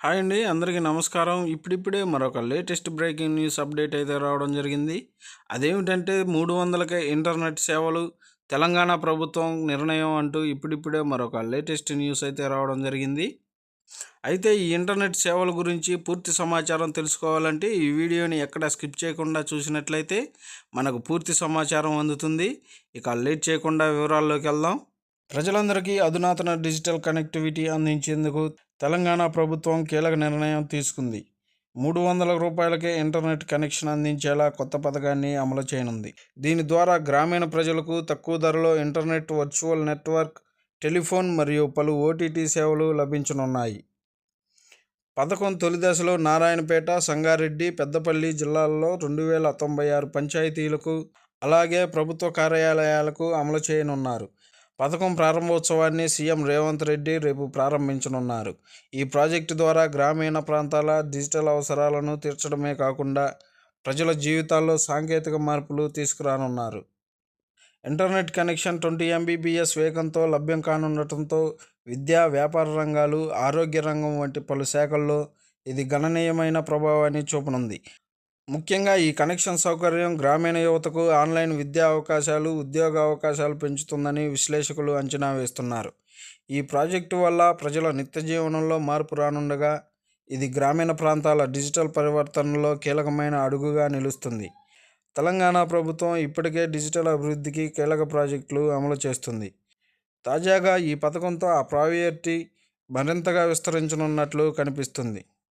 Hi అండి అందరికీ నమస్కారం. ఇప్పుడిప్పుడే మరొక లేటెస్ట్ బ్రేకింగ్ న్యూస్ అప్డేట్ అయితే రావడం జరిగింది. అదేమిటంటే మూడు వందలకే ఇంటర్నెట్ సేవలు తెలంగాణ ప్రభుత్వం నిర్ణయం అంటూ ఇప్పుడిప్పుడే మరొక లేటెస్ట్ న్యూస్ అయితే రావడం జరిగింది. అయితే ఈ ఇంటర్నెట్ సేవల గురించి పూర్తి సమాచారం తెలుసుకోవాలంటే ఈ వీడియోని ఎక్కడ స్కిప్ చేయకుండా చూసినట్లయితే మనకు పూర్తి సమాచారం అందుతుంది. ఇక లేట్ చేయకుండా వివరాల్లోకి వెళ్దాం. ప్రజలందరికీ అధునాతన డిజిటల్ కనెక్టివిటీ అందించేందుకు తెలంగాణ ప్రభుత్వం కీలక నిర్ణయం తీసుకుంది. మూడు వందల రూపాయలకే ఇంటర్నెట్ కనెక్షన్ అందించేలా కొత్త పథకాన్ని అమలు చేయనుంది. దీని ద్వారా గ్రామీణ ప్రజలకు తక్కువ ధరలో ఇంటర్నెట్ వర్చువల్ నెట్వర్క్ టెలిఫోన్ మరియు పలు ఓటీటీ సేవలు లభించనున్నాయి. పథకం తొలి దశలో నారాయణపేట సంగారెడ్డి పెద్దపల్లి జిల్లాల్లో రెండు వేల తొంభై ఆరు పంచాయతీలకు అలాగే ప్రభుత్వ కార్యాలయాలకు అమలు చేయనున్నారు. పథకం ప్రారంభోత్సవాన్ని సీఎం రేవంత్ రెడ్డి రేపు ప్రారంభించనున్నారు. ఈ ప్రాజెక్టు ద్వారా గ్రామీణ ప్రాంతాల డిజిటల్ అవసరాలను తీర్చడమే కాకుండా ప్రజల జీవితాల్లో సాంకేతిక మార్పులు తీసుకురానున్నారు. ఇంటర్నెట్ కనెక్షన్ ట్వంటీ ఎంబీబీఎస్ వేగంతో లభ్యం కానుండటంతో విద్యా వ్యాపార రంగాలు ఆరోగ్య రంగం వంటి పలు శాఖల్లో ఇది గణనీయమైన ప్రభావాన్ని చూపనుంది. ముఖ్యంగా ఈ కనెక్షన్ సౌకర్యం గ్రామీణ యువతకు ఆన్లైన్ విద్యా అవకాశాలు ఉద్యోగ అవకాశాలు పెంచుతుందని విశ్లేషకులు అంచనా వేస్తున్నారు. ఈ ప్రాజెక్టు వల్ల ప్రజల నిత్య జీవనంలో మార్పు రానుండగా ఇది గ్రామీణ ప్రాంతాల డిజిటల్ పరివర్తనలో కీలకమైన అడుగుగా నిలుస్తుంది. తెలంగాణ ప్రభుత్వం ఇప్పటికే డిజిటల్ అభివృద్ధికి కీలక ప్రాజెక్టులు అమలు చేస్తుంది. తాజాగా ఈ పథకంతో ఆ ప్రావియర్టీ మరింతగా విస్తరించనున్నట్లు కనిపిస్తుంది.